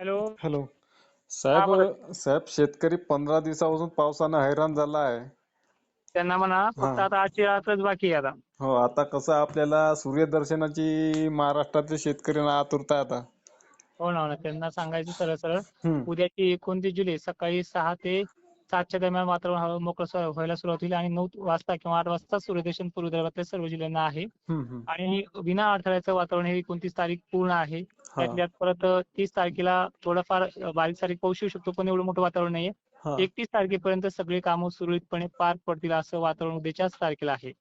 Hello. Hello. हा, साहेब साहेब शेतकरी पंधरा दिवसापासून पावसानं हैराण झाला आहे. त्यांना म्हणा फक्त हा. आता आजची रात्रच बाकी आहे आता. हो आता कसं आपल्याला सूर्यदर्शनाची महाराष्ट्रातल्या शेतकऱ्यांना आतुरता आहे आता. हो ना हो ना त्यांना सांगायचं सरळ सरळ. हम्म. उद्याची एकोणतीस जुलै सकाळी सहा ते सातच्या दरम्यान वातावरण हळू मोकळं व्हायला सुरुवात होईल आणि नऊ वाजता किंवा आठ वाजता सूर्यदर्शन पूर्व विदर्भातल्या सर्व जिल्ह्यांना आहे. आणि विना अडथळ्याचं वातावरण हे एकोणतीस तारीख पूर्ण आहे. त्यातल्यात परत तीस तारखेला थोडंफार बारीक सारीक पाऊस येऊ शकतो पण एवढं मोठं वातावरण नाहीये एकतीस तारखेपर्यंत सगळे कामं सुरळीतपणे पार पडतील असं वातावरण उद्याच्याच तारखेला आहे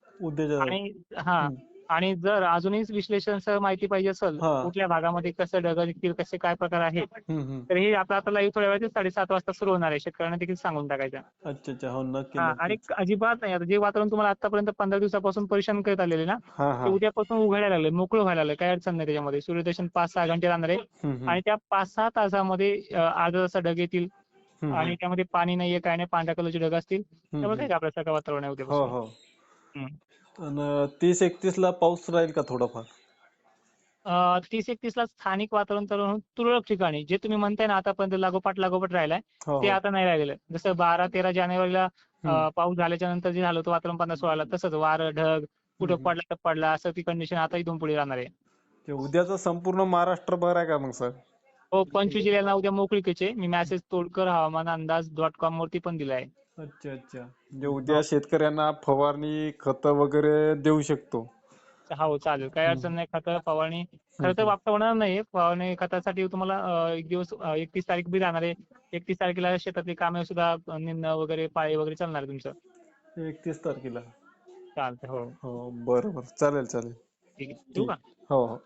आणि हा. आणि जर अजूनही विश्लेषणसह माहिती पाहिजे असेल. कुठल्या भागामध्ये कसं ढग निघतील कसे काय प्रकार आहेत. तर हे आपलं आता लाईव्ह थोड्या वेळात साडेसात वाजता सुरू होणार आहे. शेतकऱ्यांना देखील सांगून टाकायचं. अच्छा अच्छा. हो आणि अजिबात नाही. आता जे वातावरण तुम्हाला आतापर्यंत पंधरा दिवसापासून परेशान करत आलेले ना ते उद्यापासून उघडायला लागले. मोकळं व्हायला लागलं. काही अडचण नाही त्याच्यामध्ये. सूर्यदर्शन पाच सहा घंटे राहणार आहे. आणि त्या पाच सहा तासामध्ये अर्धा तासा ढग येतील आणि त्यामध्ये पाणी नाहीये काय नाही पांढऱ्या कलरचे ढग असतील. त्यामुळे काय आपल्यासारखं वातावरण आहे हो उद्यापासून. हो. आणि तीस एकतीस ला पाऊस राहील का थोडाफार? अं, तीस एकतीस ला स्थानिक वातावरण तर तुरळक ठिकाणी जे तुम्ही म्हणताय ना आतापर्यंत लागोपाठ लागोपाठ राहिलाय हो ते हो. आता नाही राहिलेलं. जसं बारा तेरा जानेवारीला हम्म. अं, पाऊस झाल्याच्यानंतर जे झालं होतं वातावरण पंधरा सोळाला तसंच वारं ढग कुठं हम्म. पडला तर पडला असं ती कंडिशन आता इथून पुढे राहणार आहे. ते उद्याचा संपूर्ण महाराष्ट्रभर आहे का मग सर? हो पंचवीस जिल्ह्यांना उद्या मोकळीकेचे मी मेसेज तोडकर हवामान अंदाज डॉट कॉम वरती पण दिलाय. अच्छा अच्छा. म्हणजे उद्या शेतकऱ्यांना फवारणी खत वगैरे देऊ शकतो. हो चालेल. काही. अडचण नाही. खतं फवारणी. खरं तर. वापसा होणार नाही. फवारणी खतासाठी तुम्हाला अं, एक दिवस एकतीस तारीख बी राहणार आहे. एकतीस तारखेला शेतातली कामे सुद्धा अं, निंदणं वगैरे पाळी वगैरे चालणार आहे तुमचं. एकतीस तारखेला. चालतंय हो. हो बरं बरं चालेल चालेल. ठीक आहे. ठेवू का? हो हो.